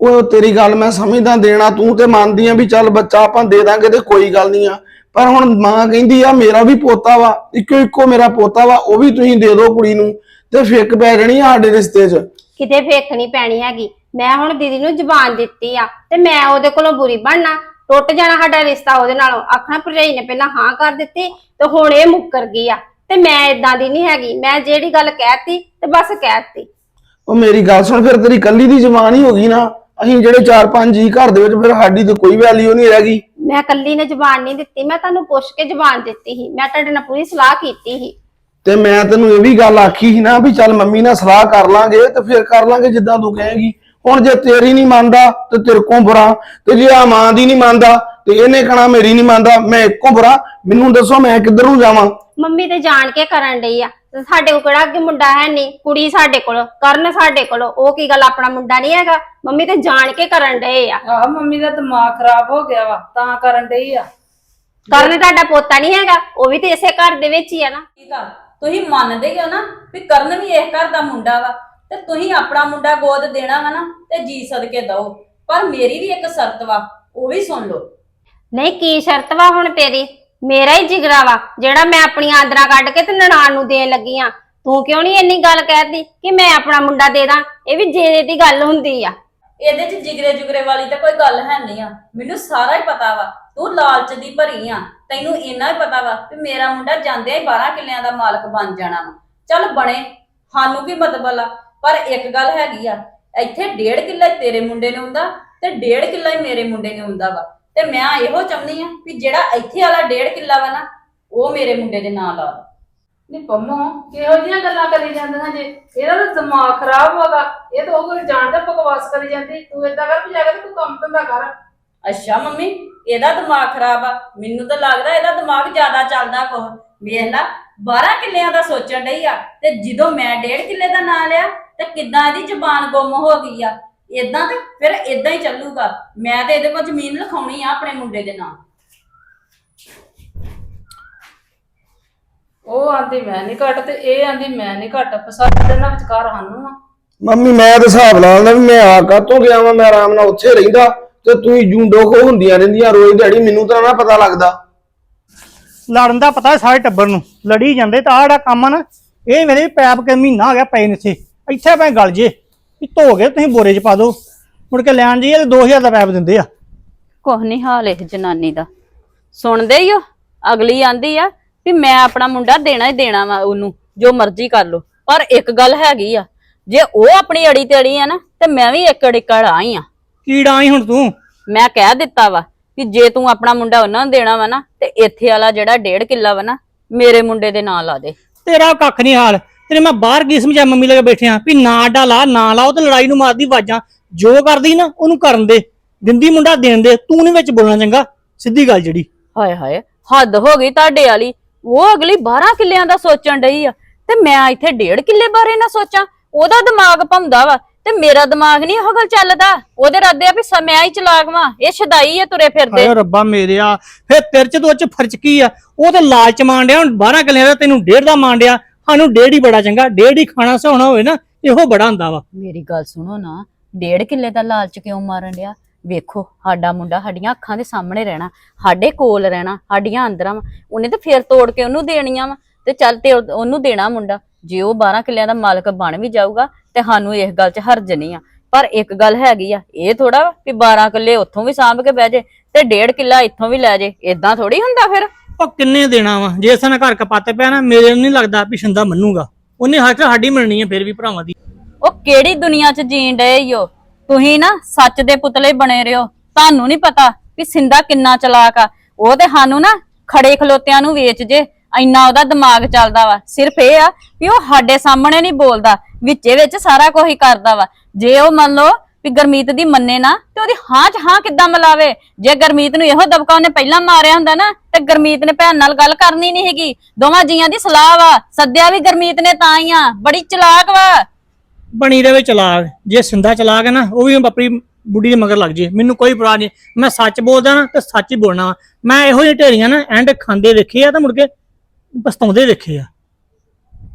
ਉਹ ਤੇਰੀ ਗੱਲ ਮੈਂ ਸਮਝਦਾ ਦੇਣਾ ਤੂੰ ਤੇ ਮੰਨਦੀ ਆ ਵੀ ਚੱਲ ਬੱਚਾ ਆਪਾਂ ਦੇ ਦਾਂਗੇ ਤੇ ਕੋਈ ਗੱਲ ਨਹੀਂ ਆ। ਪਰ ਹੁਣ ਮਾਂ ਕਹਿੰਦੀ ਆ ਮੇਰਾ ਵੀ ਪੋਤਾ ਵਾ ਇੱਕੋ ਇੱਕੋ ਮੇਰਾ ਪੋਤਾ ਵਾ ਉਹ ਵੀ ਤੁਸੀਂ ਦੇ ਦਿਓ ਕੁੜੀ ਨੂੰ ਤੇ ਫਿੱਕ ਪੈ ਜਾਣੀ ਆ ਸਾਡੇ ਰਿਸ਼ਤੇ 'ਚ। ਕਿਤੇ ਫੇਕ ਨਹੀਂ ਪੈਣੀ ਹੈਗੀ। ਮੈਂ ਹੁਣ ਦੀਦੀ ਨੂੰ ਜ਼ੁਬਾਨ ਦਿੱਤੀ ਆ ਤੇ ਮੈਂ ਉਹਦੇ ਕੋਲੋਂ ਬੁਰੀ ਬਣਨਾ। ਟੁੱਟ ਜਾਣਾ ਸਾਡਾ ਰਿਸ਼ਤਾ ਉਹਦੇ ਨਾਲੋਂ। ਆਖਣਾ ਭਰਜਾਈ ਨੇ ਪਹਿਲਾਂ ਹਾਂ ਕਰ ਦਿੱਤੀ ਤੇ ਹੁਣ ਇਹ ਮੁੱਕਰ ਗਈ ਆ। ਤੇ ਮੈਂ ਇਦਾਂ ਦੀ ਨਹੀਂ ਹੈਗੀ। ਮੈਂ ਜਿਹੜੀ ਗੱਲ ਕਹਿਤੀ ਤੇ ਬਸ ਕਹਿਤੀ। ਉਹ ਮੇਰੀ ਗੱਲ ਸੁਣ ਫਿਰ ਤੇਰੀ ਕੱਲੀ ਦੀ ਜ਼ਬਾਨ ਹੀ ਹੋ ਗਈ ਨਾ। ਅਸੀਂ ਜਿਹੜੇ ਚਾਰ ਪੰਜ ਜੀ ਘਰ ਦੇ ਵਿੱਚ ਫਿਰ ਸਾਡੀ ਤੇ ਕੋਈ ਵੈਲਿਊ ਨਹੀਂ ਰਹਿ ਗਈ। ਮੈਂ ਕੱਲੀ ਨੇ ਜ਼ਬਾਨ ਨਹੀਂ ਦਿੱਤੀ। ਮੈਂ ਤੁਹਾਨੂੰ ਪੁੱਛ ਕੇ ਜ਼ਬਾਨ ਦਿੱਤੀ ਸੀ। ਮੈਂ ਤੁਹਾਡੇ ਨਾਲ ਪੂਰੀ ਸਲਾਹ ਕੀਤੀ ਸੀ। ਤੇ ਮੈਂ ਤੈਨੂੰ ਇਹ ਵੀ ਗੱਲ ਆਖੀ ਸੀ ਨਾ ਵੀ ਚੱਲ ਮੰਮੀ ਨਾਲ ਸਲਾਹ ਕਰ ਲਾਂਗੇ ਤੇ ਫਿਰ ਕਰ ਲਾਂਗੇ ਜਿੱਦਾਂ ਤੂੰ ਕਹੇਂਗੀ। ਹੁਣ ਜੇ ਤੇਰੀ ਨਹੀਂ ਮੰਨਦਾ ਤੇ ਤੇਰੇ ਕੋਲ ਬੁਰਾ। ਤੇ ਜੇ ਆ ਮਾਂ ਦੀ ਨਹੀਂ ਮੰਨਦਾ ਤੇ ਇਹਨੇ ਕਹਣਾ ਮੇਰੀ ਨਹੀਂ ਮੰਨਦਾ ਮੈਂ ਇੱਕੋ ਬੁਰਾ। ਮੈਨੂੰ ਦੱਸੋ ਮੈਂ ਕਿੱਧਰ ਨੂੰ ਜਾਵਾਂ? ਮੰਮੀ ਤੇ ਜਾਣ ਕੇ ਕਰਨ ਡਈ ਆ। ਸਾਡੇ ਕੋਲ ਕਿਹੜਾ ਅੱਗੇ ਮੁੰਡਾ ਹੈ ਨਹੀਂ? ਕੁੜੀ ਸਾਡੇ ਕੋਲ ਕਰਨ ਸਾਡੇ ਕੋਲ। ਉਹ ਕੀ ਗੱਲ ਆਪਣਾ ਮੁੰਡਾ ਨਹੀਂ ਹੈਗਾ? ਮੰਮੀ ਤੇ ਜਾਣ ਕੇ ਕਰਨ ਡਏ ਆ। ਆਹ ਮੰਮੀ ਦਾ ਦਿਮਾਗ ਖਰਾਬ ਹੋ ਗਿਆ ਵਾ ਤਾਂ ਕਰਨ ਡਈ ਆ। ਕਰਨ ਤੁਹਾਡਾ ਪੋਤਾ ਨਹੀਂ ਹੈਗਾ ਉਹ ਵੀ ਤੇ ਇਸੇ ਘਰ ਦੇ ਵਿੱਚ ਹੀ ਆ ਨਾ। ਠੀਕ ਆ ਤੁਸੀਂ ਮੰਨਦੇ ਹੀ ਹੋ ਨਾ ਵੀ ਕਰਨ ਵੀ ਇਸ ਘਰ ਦਾ ਮੁੰਡਾ ਵਾ ਤੇ ਤੁਸੀਂ ਆਪਣਾ ਮੁੰਡਾ ਗੋਦ ਦੇਣਾ ਵਾ ਨਾ। ਤੇ ਜੀ ਸਦਕੇ ਦਓ। ਪਰ ਮੇਰੀ ਵੀ ਇੱਕ ਸ਼ਰਤ ਵਾ ਉਹ ਵੀ ਸੁਣ ਲਓ। ਨਹੀਂ ਕੀ ਸ਼ਰਤ ਵਾ ਹੁਣ ਤੇਰੀ? ਮੇਰਾ ਹੀ ਜਿਗਰਾ ਵਾ ਜਿਹੜਾ ਮੈਂ ਆਪਣੀਆਂ ਆਂਦਰਾਂ ਕੱਢ ਕੇ ਤੇ ਨਨਾਣ ਨੂੰ ਦੇਣ ਲੱਗੀ ਆ। ਤੂੰ ਕਿਉਂ ਨਹੀਂ ਇੰਨੀ ਗੱਲ ਕਹਿਦੀ ਕਿ ਮੈਂ ਆਪਣਾ ਮੁੰਡਾ ਦੇ ਦਾਂ? ਇਹ ਵੀ ਜੇਰੇ ਦੀ ਗੱਲ ਹੁੰਦੀ ਆ। ਇਹਦੇ 'ਚ ਜਿਗਰੇ ਜੁਗਰੇ ਵਾਲੀ ਤਾਂ ਕੋਈ ਗੱਲ ਹੈ ਨਹੀਂ ਆ। ਮੈਨੂੰ ਸਾਰਾ ਹੀ ਪਤਾ ਵਾ। ਤੂੰ ਲਾਲਚ ਦੀ ਭਰੀ ਆ। ਤੈਨੂੰ ਇੰਨਾ ਹੀ ਪਤਾ ਵਾ ਕਿ ਮੇਰਾ ਮੁੰਡਾ ਜਾਂਦਿਆਂ ਹੀ 12 ਕਿੱਲਿਆਂ ਦਾ ਮਾਲਕ ਬਣ ਜਾਣਾ ਵਾ। ਚੱਲ ਬਣੇ ਸਾਨੂੰ ਕੀ ਮਤਲਬ ਆ? ਪਰ ਇੱਕ ਗੱਲ ਹੈਗੀ ਆ ਇੱਥੇ ਡੇਢ ਕਿੱਲਾ ਤੇਰੇ ਮੁੰਡੇ ਨੂੰ ਹੁੰਦਾ ਤੇ ਡੇਢ ਕਿੱਲਾ ਹੀ ਮੇਰੇ ਮੁੰਡੇ ਨੂੰ ਹੁੰਦਾ ਵਾ। ਤੇ ਮੈਂ ਇਹੋ ਚਾਹੁੰਦੀ ਆ ਵੀ ਜਿਹੜਾ ਇੱਥੇ ਵਾਲਾ ਡੇਢ ਕਿੱਲਾ ਵਾ ਨਾ ਉਹ ਮੇਰੇ ਮੁੰਡੇ ਦੇ ਨਾਂ ਲਾ ਦੇ। ਨੀ ਪੰਮੋ ਕਿਹੋ ਜਿਹੀਆਂ ਗੱਲਾਂ ਕਰੀ ਜਾਂਦੀਆਂ ਜੇ? ਇਹਦਾ ਤਾਂ ਦਿਮਾਗ ਖਰਾਬ ਹੋਗਾ। ਇਹ ਤਾਂ ਉਹ ਕੋਈ ਜਾਣਦਾ ਬਕਵਾਸ ਕਰੀ ਜਾਂਦੀ। ਤੂੰ ਏਦਾਂ ਕਰ ਵੀ ਜਾ ਕੇ ਤੇ ਤੂੰ ਕੰਮ ਧੰਦਾ ਕਰ। ਅੱਛਾ ਮੰਮੀ ਇਹਦਾ ਦਿਮਾਗ ਖਰਾਬ ਆ। ਮੈਨੂੰ ਤਾਂ ਲੱਗਦਾ ਇਹਦਾ ਦਿਮਾਗ ਜ਼ਿਆਦਾ ਚੱਲਦਾ ਕੁਛ। ਵੇਖ ਲਾ 12 ਕਿੱਲਿਆਂ ਦਾ ਸੋਚਣ ਡਈ ਆ ਤੇ ਜਦੋਂ ਮੈਂ 1.5 ਕਿੱਲੇ ਦਾ ਨਾਂ ਲਿਆ ਤੇ ਕਿੱਦਾਂ ਇਹਦੀ ਜ਼ਬਾਨ ਗੁੰਮ ਹੋ ਗਈ ਆ? ਇਦਾਂ ਤੇ ਫਿਰ ਇਦਾਂ ਹੀ ਚੱਲੂਗਾ। ਮੈਂ ਤੇ ਇਹਦੇ ਕੋਲ ਜ਼ਮੀਨ ਲਿਖਾਉਣੀ ਆ ਆਪਣੇ ਮੁੰਡੇ ਦੇ ਨਾਂ। ਉਹ ਆਂਦੀ ਮੈਂ ਨਹੀਂ ਘੱਟ ਤੇ ਇਹ ਆਂਦੀ ਮੈਂ ਨਹੀਂ ਘੱਟ ਫਸਾਦ ਇਹਨਾਂ ਵਿਚਕਾਰ ਸਾਨੂੰ ਆ। ਮੰਮੀ ਮੈਂ ਤੇ ਹਿਸਾਬ ਲਾ ਲੈਂਦਾ ਵੀ ਮੈਂ ਆ ਕਾਤੋਂ ਗਿਆ ਵਾਂ? ਮੈਂ ਆਰਾਮ ਨਾਲ ਉੱਥੇ ਰਹਿੰਦਾ ਤੇ ਤੂੰ ਜੂੰਡੋ ਖੋ ਹੁੰਦੀਆਂ ਰਹਿੰਦੀਆਂ ਰੋਜ਼ ਦਿਹਾੜੀ ਮੈਨੂੰ ਤਾਂ ਨਾ ਪਤਾ ਲੱਗਦਾ। ਲੜਨ ਦਾ ਪਤਾ ਸਾਰੇ ਟੱਬਰ ਨੂੰ ਲੜੀ ਜਾਂਦੇ ਤਾਂ ਆਹ ਜਿਹੜਾ ਕੰਮ ਆ ਨਾ ਇਹ ਮੇਰੇ ਪੈਪ ਕੇ ਮਹੀਨਾ ਹੋ ਗਿਆ ਪਏ ਨੇ ਇੱਥੇ। ਇੱਥੇ ਪੈ ਗਲ ਜੇ ਵੀ ਧੋ ਕੇ ਤੁਸੀਂ ਬੋਰੇ 'ਚ ਪਾ ਦਿਓ ਮੁੜ ਕੇ ਲੈਣ ਜਾਈਏ ਤੇ 2000 ਦਾ ਪੈਪ ਦਿੰਦੇ ਆ। ਕੁਛ ਨਹੀਂ ਹਾਲ ਇਹ ਜਨਾਨੀ ਦਾ। ਸੁਣਦੇ ਹੀ ਹੋ ਅਗਲੀ ਆਂਦੀ ਆ ਵੀ ਮੈਂ ਆਪਣਾ ਮੁੰਡਾ ਦੇਣਾ ਹੀ ਦੇਣਾ ਵਾ ਉਹਨੂੰ ਜੋ ਮਰਜ਼ੀ ਕਰ ਲੋ ਪਰ ਇੱਕ ਗੱਲ ਹੈਗੀ ਆ ਜੇ ਉਹ ਆਪਣੀ ਅੜੀ ਤੇ ਅੜੀ ਆ ਨਾ ਤੇ ਮੈਂ ਵੀ ਇੱਕ ਅੜੀ ਕੜ ਆਈ ਆ। ਕੀੜਾ ਆਈ ਹੁਣ ਤੂੰ। ਮੈਂ ਕਹਿ ਦਿੱਤਾ ਵਾ ਕਿ ਜੇ ਤੂੰ ਆਪਣਾ ਮੁੰਡਾ ਉਹਨਾਂ ਨੂੰ ਦੇਣਾ ਵਾ ਨਾ ਤੇ ਇੱਥੇ ਵਾਲਾ ਜਿਹੜਾ ਡੇਢ ਕਿੱਲਾ ਵਾ ਨਾ ਮੇਰੇ ਮੁੰਡੇ ਦੇ ਨਾਂ ਲਾ ਦੇ। ਤੇਰਾ ਕੱਖ ਨਹੀਂ ਹਾਲ। ਤੇਰੇ ਮੈਂ ਬਾਹਰ ਕੀ ਸਮਝਾ ਮੰਮੀ ਲਗੇ ਬੈਠੇ ਆ ਵੀ ਨਾ ਅੱਡਾ ਲਾ ਨਾ ਲਾਓ ਤੇ ਲੜਾਈ ਨੂੰ ਮਾਰਦੀ ਆਵਾਜ਼ਾਂ। ਜੋ ਕਰਦੀ ਨਾ ਉਹਨੂੰ ਕਰਨ ਦੇ। ਦਿੰਦੀ ਮੁੰਡਾ ਦੇਣ ਦੇ ਤੂੰ ਨਹੀਂ ਵਿੱਚ ਬੋਲਣਾ ਚੰਗਾ। ਸਿੱਧੀ ਗੱਲ ਜਿਹੜੀ। ਹਾਏ ਹਾਏ ਹੱਦ ਹੋ ਗਈ ਤੁਹਾਡੇ ਵਾਲੀ। ਉਹ ਅਗਲੀ 12 ਕਿੱਲਿਆਂ ਦਾ ਸੋਚਣ ਡਈ ਆ। ਤੇ ਮੈਂ ਇੱਥੇ ਡੇਢ ਕਿੱਲੇ ਬਾਰੇ ਨਾ ਸੋਚਾਂ ਉਹਦਾ ਦਿਮਾਗ ਭੰਦਾ ਵਾ। ਤੇ ਮੇਰਾ ਦਿਮਾਗ ਨਹੀਂ ਉਹ ਗੱਲ ਚੱਲਦਾ। ਉਹਦੇ ਰਾਦੇ ਆ ਵੀ ਸਮਿਆ ਹੀ ਚਲਾਕ ਵਾਂ ਇਹ ਛਦਾਈ ਆ ਤੁਰੇ ਫਿਰਦੇ। ਹਾਏ ਰੱਬਾ ਮੇਰਿਆ ਫਿਰ ਤੇਰੇ ਚ ਤੋਂ ਚ ਫਰਜ਼ ਕੀ ਆ? ਉਹ ਤੇ ਲਾਲਚ ਮਾਂਡਿਆ ਹੁਣ 12 ਕਿੱਲਿਆਂ ਦਾ ਤੈਨੂੰ ਡੇਢ ਦਾ ਮਾਂਡਿਆ ਸਾਨੂੰ ਡੇਢ ਹੀ ਬੜਾ ਚੰਗਾ ਡੇਢ ਹੀ ਖਾਣਾ ਸੋਹਣਾ ਹੋਵੇ ਨਾ ਇਹੋ ਬੜਾ ਹੁੰਦਾ ਵਾ। ਮੇਰੀ ਗੱਲ ਸੁਣੋ ਨਾ ਡੇਢ ਕਿੱਲੇ ਦਾ ਲਾਲਚ ਕਿਉਂ ਮਾਰਨ ਡਿਆ? ਵੇਖੋ ਸਾਡਾ ਮੁੰਡਾ ਸਾਡੀਆਂ ਅੱਖਾਂ ਦੇ ਸਾਹਮਣੇ ਰਹਿਣਾ ਸਾਡੇ ਕੋਲ ਰਹਿਣਾ ਸਾਡੀਆਂ ਅੰਦਰਾਂ ਵਾ। ਉਹਨੇ ਤਾਂ ਫੇਰ ਤੋੜ ਕੇ ਉਹਨੂੰ ਦੇਣੀਆਂ ਵਾ। ਤੇ ਚੱਲ ਤੇ ਉਹ- ਉਹਨੂੰ ਦੇਣਾ ਮੁੰਡਾ। ਜੇ ਉਹ 12 ਕਿੱਲਿਆਂ ਦਾ ਮਾਲਕ ਬਣ ਵੀ ਜਾਊਗਾ ਤੇ ਸਾਨੂੰ ਇਸ ਗੱਲ 'ਚ ਹਰਜ ਨਹੀਂ ਆ। ਪਰ ਇੱਕ ਗੱਲ ਹੈਗੀ ਆ ਇਹ ਥੋੜਾ ਵੀ 12 ਕਿੱਲੇ ਉੱਥੋਂ ਵੀ ਸਾਂਭ ਕੇ ਬਹਿ ਜੇ ਤੇ ਡੇਢ ਕਿੱਲਾ ਇੱਥੋਂ ਵੀ ਲੈ ਜੇ ਇਦਾਂ ਥੋੜੀ ਹੁੰਦਾ ਫਿਰ? ਉਹ ਕਿੰਨੇ ਦੇਣਾ ਵਾ? ਜੇ ਇਸਾਂ ਘਰ ਕਪੱਤ ਪਿਆ ਨਾ ਮੇਰੇ ਨੂੰ ਨਹੀਂ ਲੱਗਦਾ ਵੀ ਸ਼ਿੰਦਾ ਮੰਨੂਗਾ। ਉਹਨੇ ਹੱਕ ਸਾਡੀ ਮਿਲਣੀ ਹੈ ਫਿਰ ਵੀ ਭਰਾਵਾਂ ਦੀ। ਉਹ ਕਿਹੜੀ ਦੁਨੀਆ 'ਚ ਜੀਣ ਡਏ ਈਓ ਤੁਸੀਂ ਨਾ ਸੱਚ ਦੇ ਪੁਤਲੇ ਬਣੇ ਰਿਓ। ਤੁਹਾਨੂੰ ਨਹੀਂ ਪਤਾ ਕਿ ਸਿੰਦਾ ਕਿੰਨਾ ਚਲਾਕ ਆ। ਉਹ ਤੇ ਸਾਨੂੰ ਨਾ ਖੜੇ ਖਲੋਤਿਆਂ ਨੂੰ ਵੇਚ ਜੇ। ਇੰਨਾ ਉਹਦਾ ਦਿਮਾਗ ਚੱਲਦਾ ਵਾ। ਸਿਰਫ ਇਹ ਆ ਵੀ ਉਹ ਸਾਡੇ ਸਾਹਮਣੇ ਨਹੀਂ ਬੋਲਦਾ, ਵਿੱਚੇ ਵਿੱਚ ਸਾਰਾ ਕੁਝ ਹੀ ਕਰਦਾ ਵਾ। ਜੇ ਉਹ ਮੰਨ ਲਓ ਵੀ ਗਰਮੀਤ ਦੀ ਮੰਨੇ ਨਾ, ਤੇ ਉਹਦੀ ਹਾਂ 'ਚ ਹਾਂ ਕਿੱਦਾਂ ਮਿਲਾਵੇ? ਜੇ ਗਰਮੀਤ ਨੂੰ ਇਹੋ ਦਬਕਾ ਉਹਨੇ ਪਹਿਲਾਂ ਮਾਰਿਆ ਹੁੰਦਾ ਨਾ, ਤੇ ਗਰਮੀਤ ਨੇ ਭੈਣ ਨਾਲ ਗੱਲ ਕਰਨੀ ਨਹੀਂ ਹੈਗੀ। ਦੋਵਾਂ ਜੀਆਂ ਦੀ ਸਲਾਹ ਵਾ। ਸੱਦਿਆ ਵੀ ਗਰਮੀਤ ਨੇ ਤਾਂ ਹੀ ਆ। ਬੜੀ ਚਲਾਕ ਵਾ। ਬਣੀ ਰਵੇ ਚਲਾਕ। ਜੇ ਸਿੰਦਾ ਚਲਾਕ ਹੈ ਨਾ, ਉਹ ਵੀ ਆਪਣੀ ਬੁੱਢੀ ਦੇ ਮਗਰ ਲੱਗ ਜੇ। ਮੈਨੂੰ ਕੋਈ ਪਰਵਾਹ ਨਹੀਂ। ਮੈਂ ਸੱਚ ਬੋਲਦਾ ਨਾ, ਤੇ ਸੱਚ ਹੀ ਬੋਲਣਾ ਵਾ। ਮੈਂ ਇਹੋ ਜਿਹੇ ਢੇਰੀਆਂ ਨਾ ਐਂਡ ਖਾਂਦੇ ਵੇਖੇ ਆ ਤਾਂ ਮੁੜ ਕੇ ਪਛਤਾਉਂਦੇ ਵੇਖੇ ਆ।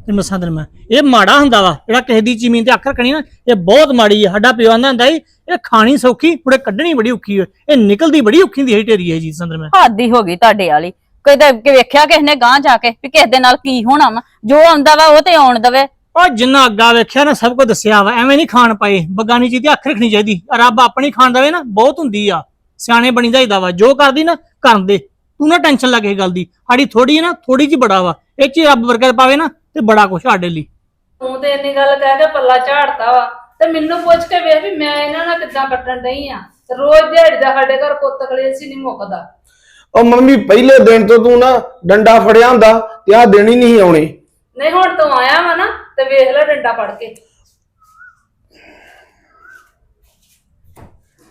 ਤੇ ਮਸਾਂ ਮੈਂ ਇਹ ਮਾੜਾ ਹੁੰਦਾ ਵਾ ਜਿਹੜਾ ਕਿਸੇ ਦੀ ਜ਼ਮੀਨ ਤੇ ਅੱਖ ਰੱਖਣੀ ਨਾ ਇਹ ਬਹੁਤ ਮਾੜੀ ਆ। ਸਾਡਾ ਪਿਓ ਆਂਦਾ ਹੁੰਦਾ ਸੀ ਇਹ ਖਾਣੀ ਸੌਖੀ ਮੁੜੇ ਕੱਢਣੀ ਬੜੀ ਔਖੀ ਓ ਇਹ ਨਿਕਲਦੀ ਬੜੀ ਔਖੀ ਹੁੰਦੀ ਹੈ ਢੇਰੀ ਹੈ ਜੀ ਸੰਦਰ ਮੈਂ। ਹੱਦ ਹੀ ਹੋ ਗਈ ਤੁਹਾਡੇ ਵਾਲੀ। ਕਦੇ ਕਿ ਵੇਖਿਆ ਕਿਸ ਨੇ ਗਾਂ ਜਾ ਕੇ ਵੀ ਕਿਸ ਦੇ ਨਾਲ ਕੀ ਹੋਣਾ ਵਾ। ਜੋ ਆਉਂਦਾ ਵਾ ਉਹ ਤੇ ਆਉਣ ਦਵੇ। ਉਹ ਜਿੰਨਾ ਅੱਗਾ ਵੇਖਿਆ ਨਾ ਸਭ ਕੁਝ ਦੱਸਿਆ ਵਾ। ਐਵੇਂ ਨਹੀਂ ਖਾਣ ਪਾਏ। ਬਗਾਨੀ ਚੀਜ਼ ਤੇ ਅੱਖ ਰੱਖਣੀ ਚਾਹੀਦੀ। ਰੱਬ ਆਪਣੀ ਖਾਣ ਦਵੇ ਨਾ ਬਹੁਤ ਹੁੰਦੀ ਆ। ਸਿਆਣੇ ਬਣੀ ਜਾਈਦਾ ਵਾ। ਜੋ ਕਰਦੀ ਨਾ ਕਰਨ ਦੇ। ਤੂੰ ਨਾ ਟੈਨਸ਼ਨ ਲੱਗੇ ਗੱਲ ਦੀ। ਸਾਡੀ ਥੋੜੀ ਹੈ ਨਾ ਥੋੜੀ ਜੀ ਬੜਾ ਵਾ। ਇਹ ਚ ਰੱਬ ਬਰਕਤ ਪਾਵੇ ਨਾ ਤੇ ਬੜਾ ਕੁਛ ਸਾਡੇ ਲਈ। ਤੂੰ ਤੇ ਇੰਨੀ ਗੱਲ ਕਹਿ ਕੇ ਪੱਲਾ ਝਾੜਤਾ ਵਾ। ਤੇ ਮੈਨੂੰ ਪੁੱਛ ਕੇ ਵੇਖ ਵੀ ਮੈਂ ਇਹਨਾਂ ਨਾਲ ਕਿੱਦਾਂ ਕੱਟਣ ਡਈ ਆ। ਤੇ ਰੋਜ਼ ਦਿਹਾੜੀ ਦਾ ਸਾਡੇ ਘਰ ਕੁੱਤ ਕਲੇਸ਼ ਹੀ ਨਹੀਂ ਮੁੱਕਦਾ। ਉਹ ਮੰਮੀ ਪਹਿਲੇ ਦਿਨ ਤੋਂ ਤੂੰ ਨਾ ਡੰਡਾ ਫੜਿਆ ਹੁੰਦਾ ਤੇ ਆਹ ਦਿਨ ਹੀ ਨਹੀਂ ਆਉਣੇ। ਨਹੀਂ ਹੁਣ ਤੂੰ ਆਇਆ ਵਾ ਨਾ ਤੇ ਵੇਖ ਲੈ ਡੰਡਾ ਫੜ ਕੇ।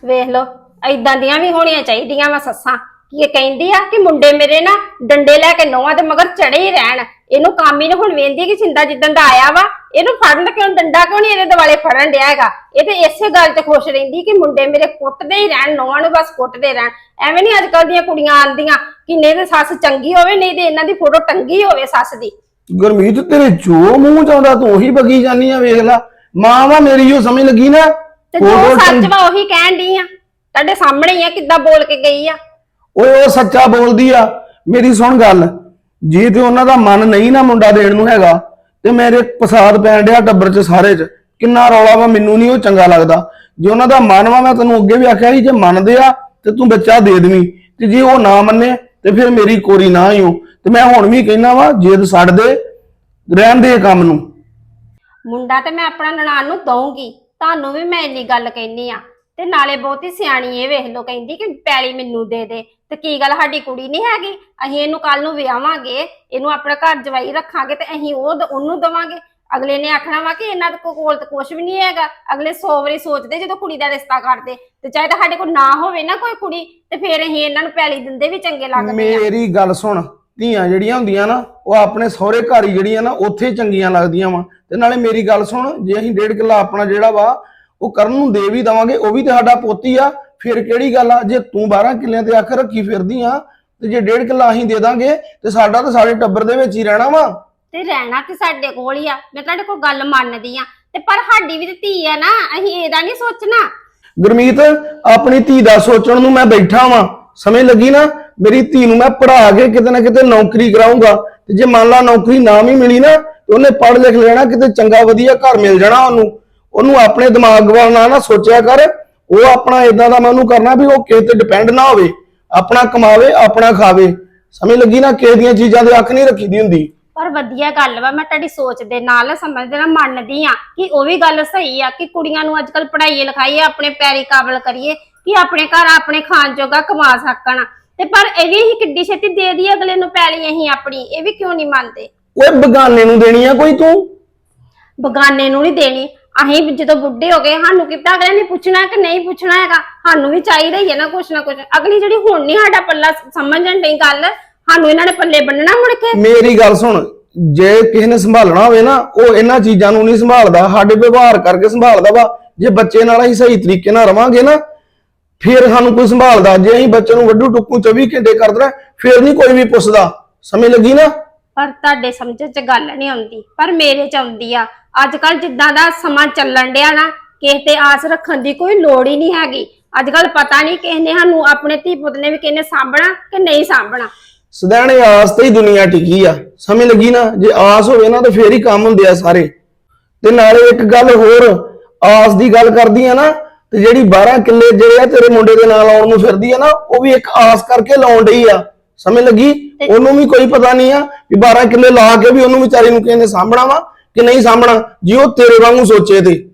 ਵੇਖ ਲਓ ਐਦਾਂ ਦੀਆਂ ਵੀ ਹੋਣੀਆਂ ਚਾਹੀਦੀਆਂ ਵਾ ਸੱਸਾਂ। ਇਹ ਕਹਿੰਦੀ ਆ ਕਿ ਮੁੰਡੇ ਮੇਰੇ ਨਾ ਡੰਡੇ ਲੈ ਕੇ ਨੋਹਾਂ ਦੇ ਮਗਰ ਚੜੇ ਹੀ ਰਹਿਣ। ਇਹਨੂੰ ਕੰਮ ਨੀ ਹੁਣ ਵੇਂਦੀ ਕਿ ਛਿੰਦਾ ਜਿੱਦਣ ਦਾ ਆਇਆ ਵਾ ਇਹਨੂੰ ਫੜਨ ਕਿਉਂ ਡੰਡਾ ਕਿਉਂ ਨਹੀਂ ਇਹਦੇ ਦਿਵਾਲੇ ਫੜਨ ਡਿਆ ਹੈਗਾ? ਇਹ ਤੇ ਇਸੇ ਗੱਲ ਤੇ ਖੁਸ਼ ਰਹਿੰਦੀ ਕਿ ਮੁੰਡੇ ਮੇਰੇ ਕੁੱਟਦੇ ਹੀ ਰਹਿਣ ਨੋਹਾਂ ਨੂੰ ਬਸ ਕੁੱਟਦੇ ਰਹਿਣ। ਐਵੇਂ ਨਹੀਂ ਅੱਜ ਕੱਲ ਦੀਆਂ ਕੁੜੀਆਂ ਆਂਦੀਆਂ ਕਿ ਨਹੀਂ ਤੇ ਸੱਸ ਚੰਗੀ ਹੋਵੇ ਨਹੀਂ ਤੇ ਇਹਨਾਂ ਦੀ ਫੋਟੋ ਟੰਗੀ ਹੋਵੇ ਸੱਸ ਦੀ। ਗੁਰਮੀਤ ਤੇਰੇ ਜੋ ਮੂੰਹ ਚ ਆਉਂਦਾ ਤੂੰ ਉਹੀ ਬਗੀ ਜਾਨੀ ਆ ਵੇਖ ਲੈ। ਮਾਂ ਵਾ ਮੇਰੀ ਉਹ ਸਮਝ ਲੱਗੀ ਨਾ? ਤੇ ਜੋ ਸੱਚ ਵਾ ਉਹੀ ਕਹਿਣ ਡਈ ਆ। ਤੁਹਾਡੇ ਸਾਹਮਣੇ ਹੀ ਆ ਕਿੱਦਾਂ ਬੋਲ ਕੇ ਗਈ ਆ। ਓਏ, ਉਹ ਸੱਚਾ ਬੋਲਦੀ ਆ। ਮੇਰੀ ਸੁਣ ਗੱਲ। ਜੇ ਤੇ ਉਹਨਾਂ ਦਾ ਮਨ ਨਹੀਂ ਨਾ ਮੁੰਡਾ ਦੇਣ ਨੂੰ ਹੈਗਾ, ਤੇ ਮੇਰੇ ਪਸਾਦ ਪੈਣ ਡਿਆ ਟੱਬਰ ਚ ਸਾਰੇ ਚ। ਕਿੰਨਾ ਰੌਲਾ ਵਾ, ਮੈਨੂੰ ਨਹੀਂ ਉਹ ਚੰਗਾ ਲੱਗਦਾ। ਜੇ ਉਹਨਾਂ ਦਾ ਮਨ ਵਾ, ਮੈਂ ਤੈਨੂੰ ਅੱਗੇ ਵੀ ਆਖਿਆ ਸੀ, ਜੇ ਮੰਨਦੇ ਆ, ਤੇ ਤੂੰ ਬੱਚਾ ਦੇ ਦੇਵੀਂ। ਤੇ ਜੇ ਉਹ ਨਾ ਮੰਨੇ, ਤੇ ਫਿਰ ਮੇਰੀ ਕੋਰੀ ਨਾ ਹੀ ਹੋ ਤੇ ਮੈਂ ਹੁਣ ਵੀ ਕਹਿਣਾ ਵਾ ਜੇ ਛੱਡ ਦੇ, ਰਹਿਣ ਦੇ ਇਹ ਕੰਮ ਨੂੰ। ਮੁੰਡਾ ਤੇ ਮੈਂ ਆਪਣਾ ਨਨਾਣ ਨੂੰ ਦਊਂਗੀ। ਤੁਹਾਨੂੰ ਵੀ ਮੈਂ ਇੰਨੀ ਗੱਲ ਕਹਿਨੀ ਆ। ਤੇ ਨਾਲੇ ਬਹੁਤੀ ਸਿਆਣੀ ਇਹ ਵੇਖ ਲੋ ਕਹਿੰਦੀ ਕਿ ਪੈਲੀ ਮੈਨੂੰ ਦੇ ਦੇ। ਤੇ ਕੀ ਗੱਲ ਸਾਡੀ ਕੁੜੀ ਨਹੀਂ ਹੈਗੀ? ਅਸੀਂ ਇਹਨੂੰ ਕੱਲ ਨੂੰ ਵਿਆਹਾਂਗੇ, ਇਹਨੂੰ ਆਪਣੇ ਘਰ ਜਵਾਈ ਰੱਖਾਂਗੇ ਤੇ ਅਸੀਂ ਉਹ ਦ- ਉਹਨੂੰ ਦਵਾਂਗੇ। ਅਗਲੇ ਨੇ ਆਖਣਾ ਵਾ ਕਿ ਇਹਨਾਂ ਦੇ ਕੋ- ਕੋਲ ਤਾਂ ਕੁਝ ਵੀ ਨਹੀਂ ਹੈਗਾ। ਅਗਲੇ 100 ਵਾਰੀ ਸੋਚਦੇ ਜਦੋਂ ਕੁੜੀ ਦਾ ਰਿਸ਼ਤਾ ਕਰਦੇ। ਤੇ ਚਾਹੇ ਤਾਂ ਸਾਡੇ ਕੋਲ ਨਾ ਹੋਵੇ ਨਾ ਕੋਈ ਕੁੜੀ, ਤੇ ਫਿਰ ਅਸੀਂ ਇਹਨਾਂ ਨੂੰ ਪੈਲੀ ਦਿੰਦੇ ਵੀ ਚੰਗੇ ਲੱਗਦੇ ਆ। ਮੇਰੀ ਗੱਲ ਸੁਣ, ਧੀਆਂ ਜਿਹੜੀਆਂ ਹੁੰਦੀਆਂ ਨਾ, ਉਹ ਆਪਣੇ ਸਹੁਰੇ ਘਰ ਹੀ ਜਿਹੜੀਆਂ ਨਾ, ਉੱਥੇ ਹੀ ਚੰਗੀਆਂ ਲੱਗਦੀਆਂ ਵਾ। ਤੇ ਨਾਲੇ ਮੇਰੀ ਗੱਲ ਸੁਣ, ਜੇ ਅਸੀਂ ਡੇਢ ਕਿੱਲਾ ਆਪਣਾ ਜਿਹੜਾ ਵਾ, ਉਹ ਕਰਨ ਨੂੰ ਦੇ ਵੀ ਦਵਾਂਗੇ, ਉਹ ਵੀ ਤੇ ਸਾਡਾ ਪੋਤੀ ਆ। ਫਿਰ ਕਿਹੜੀ ਗੱਲ ਆ? ਜੇ ਤੂੰ 12 ਕਿੱਲਿਆਂ ਤੇ ਅੱਖ ਰੱਖੀ ਫਿਰਦੀ ਆ ਤੇ ਜੇ ਡੇਢ ਕਿੱਲਾ ਅਸੀਂ ਦੇ ਦਾਂਗੇ ਤੇ ਸਾਡਾ ਤਾਂ ਸਾਡੇ ਟੱਬਰ ਦੇ ਵਿੱਚ ਹੀ ਰਹਿਣਾ ਵਾ। ਤੇ ਰਹਿਣਾ ਤੇ ਸਾਡੇ ਕੋਲ ਹੀ ਆ। ਮੈਂ ਤੁਹਾਡੇ ਕੋਲ ਗੱਲ ਮੰਨਦੀ ਆ। ਤੇ ਪਰ ਸਾਡੀ ਵੀ ਤੇ ਧੀ ਆ ਨਾ ਅਸੀਂ ਇਹਦਾ ਨਹੀਂ ਸੋਚਣਾ। ਗੁਰਮੀਤ ਆਪਣੀ ਧੀ ਦਾ ਸੋਚਣ ਨੂੰ ਮੈਂ ਬੈਠਾ ਵਾਂ। ਸਮਝ ਲੱਗੀ ਨਾ ਮੇਰੀ ਧੀ ਨੂੰ ਮੈਂ ਪੜ੍ਹਾ ਕੇ ਕਿਤੇ ਨਾ ਕਿਤੇ ਨੌਕਰੀ ਕਰਾਉਂਗਾ ਤੇ ਜੇ ਮੰਨ ਲਾ ਨੌਕਰੀ ਨਾ ਵੀ ਮਿਲੀ ਨਾ ਤੇ ਉਹਨੇ ਪੜ੍ਹ ਲਿਖ ਲੈਣਾ ਕਿਤੇ ਚੰਗਾ ਵਧੀਆ ਘਰ ਮਿਲ ਜਾਣਾ ਉਹਨੂੰ। ਉਹਨੂੰ ਆਪਣੇ ਦਿਮਾਗ ਵੱਲ ਨਾ ਨਾ ਸੋਚਿਆ ਕਰ। ਉਹ ਆਪਣਾ ਇਦਾਂ ਦਾ ਮੈਂ ਉਹਨੂੰ ਕਰਨਾ ਵੀ ਉਹ ਕਿਸੇ ਤੇ ਡਿਪੈਂਡ ਨਾ ਹੋਵੇ ਆਪਣਾ ਕਮਾਵੇ ਆਪਣਾ ਖਾਵੇ। ਸਮਝ ਲੱਗੀ ਨਾ? ਕਿਸੇ ਦੀਆਂ ਚੀਜ਼ਾਂ ਦੇ ਅੱਖ ਨਹੀਂ ਰੱਖੀ ਦੀ ਹੁੰਦੀ। ਪਰ ਵਧੀਆ ਗੱਲ ਵਾ ਮੈਂ ਤੁਹਾਡੀ ਸੋਚ ਦੇ ਨਾਲ ਸਮਝਦੇ ਨਾਲ ਮੰਨਦੀ ਆ ਕਿ ਉਹ ਵੀ ਗੱਲ ਸਹੀ ਆ ਕਿ ਕੁੜੀਆਂ ਨੂੰ ਅੱਜਕੱਲ ਪੜ੍ਹਾਈਏ ਲਿਖਾਈਏ ਆਪਣੇ ਪੈਰੀ ਕਾਬਲ ਕਰੀਏ ਕਿ ਆਪਣੇ ਘਰ ਆਪਣੇ ਖਾਣ ਜੋਗਾ ਕਮਾ ਸਕਣ। ਤੇ ਪਰ ਇਹ ਵੀ ਅਸੀਂ ਕਿੱਡੀ ਛੇਤੀ ਦੇ ਦਈਏ ਅਗਲੇ ਨੂੰ ਪੈਲੀ ਅਸੀਂ ਆਪਣੀ ਇਹ ਵੀ ਕਿਉਂ ਨਹੀਂ ਮੰਨਦੇ? ਓਏ ਬਗਾਨੇ ਨੂੰ ਦੇਣੀ ਆ ਕੋਈ ਤੂੰ? ਬਗਾਨੇ ਨੂੰ ਨਹੀਂ ਦੇਣੀ। ਅਸੀਂ ਵੀ ਜਦੋਂ ਬੁੱਢੇ ਹੋ ਗਏ, ਸਾਨੂੰ ਕਿਤਾ ਅਗਲੇ ਨੇ ਪੁੱਛਣਾ ਕਿ ਨਹੀਂ ਪੁੱਛਣਾ ਹੈਗਾ? ਸਾਨੂੰ ਵੀ ਚਾਹੀਦਾ ਹੀ ਹੈ ਨਾ ਕੁਛ ਨਾ ਕੁਛ। ਅਗਲੀ ਜਿਹੜੀ ਹੁਣ ਨਹੀਂ ਸਾਡਾ ਪੱਲਾ ਸਮਝਣ ਡਈ ਗੱਲ, ਸਾਨੂੰ ਇਹਨਾਂ ਨੇ ਪੱਲੇ ਬੰਨਣਾ ਮੁੜ ਕੇ? ਮੇਰੀ ਗੱਲ ਸੁਣ, ਜੇ ਕਿਸੇ ਨੇ ਸੰਭਾਲਣਾ ਹੋਵੇ ਨਾ, ਉਹ ਇਹਨਾਂ ਚੀਜ਼ਾਂ ਨੂੰ ਨਹੀਂ ਸੰਭਾਲਦਾ, ਸਾਡੇ ਵਿਵਹਾਰ ਕਰਕੇ ਸੰਭਾਲਦਾ ਵਾ। ਜੇ ਬੱਚੇ ਨਾਲ ਅਸੀਂ ਸਹੀ ਤਰੀਕੇ ਨਾਲ ਰਵਾਂਗੇ ਨਾ, ਫਿਰ ਸਾਨੂੰ ਕੋਈ ਸੰਭਾਲਦਾ। ਜੇ ਅਸੀਂ ਬੱਚੇ ਨੂੰ ਵੱਡੂ ਟੁੱਕੂ 24 ਘੰਟੇ ਕਰਦਾ, ਫਿਰ ਨਹੀਂ ਕੋਈ ਵੀ ਪੁੱਛਦਾ। ਸਮਝ ਲੱਗੀ ਨਾ? ਪਰ ਤੁਹਾਡੇ ਸਮਝ ਚ ਗੱਲ ਨਹੀਂ ਆਉਂਦੀ, ਪਰ ਮੇਰੇ ਚ ਆਉਂਦੀ ਆ। ਅੱਜ ਕੱਲ ਜਿੱਦਾਂ ਦਾ ਸਮਾਂ ਚੱਲਣ ਡਿਆ ਨਾ, ਕਿਸੇ ਤੇ ਆਸ ਰੱਖਣ ਦੀ ਕੋਈ ਲੋੜ ਹੀ ਨਹੀਂ ਹੈਗੀ। ਅੱਜ ਕੱਲ ਪਤਾ ਨਹੀਂ ਕਿਸ ਨੇ ਸਾਨੂੰ ਆਪਣੇ ਧੀ ਪੁੱਤ ਨੇ ਵੀ ਕਿਹਨੇ ਸਾਂਭਣਾ ਕਿ ਨਹੀਂ ਸਾਂਭਣਾ। ਸਦਾਣੇ ਆਸ ਤੇ ਹੀ ਦੁਨੀਆ ਟਿਕੀ ਆ। ਸਮਝ ਲੱਗੀ ਨਾ? ਜੇ ਆਸ ਹੋਵੇ ਨਾ ਤਾਂ ਫੇਰ ਹੀ ਕੰਮ ਹੁੰਦੇ ਆ ਸਾਰੇ। ਤੇ ਨਾਲੇ ਇੱਕ ਗੱਲ ਹੋਰ, ਆਸ ਦੀ ਗੱਲ ਕਰਦੀ ਆ ਨਾ, ਤੇ ਜਿਹੜੀ 12 ਕਿੱਲੇ ਜਿਹੜੇ ਆ ਤੇਰੇ ਮੁੰਡੇ ਦੇ ਨਾਲ ਆਉਣ ਨੂੰ ਫਿਰਦੀ ਆ ਨਾ, ਉਹ ਵੀ ਇੱਕ ਆਸ ਕਰਕੇ ਲਾਉਣ ਡਈ ਆ। ਸਮਝ ਲੱਗੀ? ਉਹਨੂੰ ਵੀ ਕੋਈ ਪਤਾ ਨਹੀਂ ਆ ਵੀ 12 ਕਿੱਲੇ ਲਾ ਕੇ ਵੀ ਉਹਨੂੰ ਵਿਚਾਰੀ ਨੂੰ ਕਿਸੇ ਨੇ ਸਾਂਭਣਾ ਵਾ ਕਿ ਨਹੀਂ ਸਾਂਭਣਾ ਜੇ ਉਹ ਤੇਰੇ ਵਾਂਗੂ ਸੋਚੇ ਤੇ।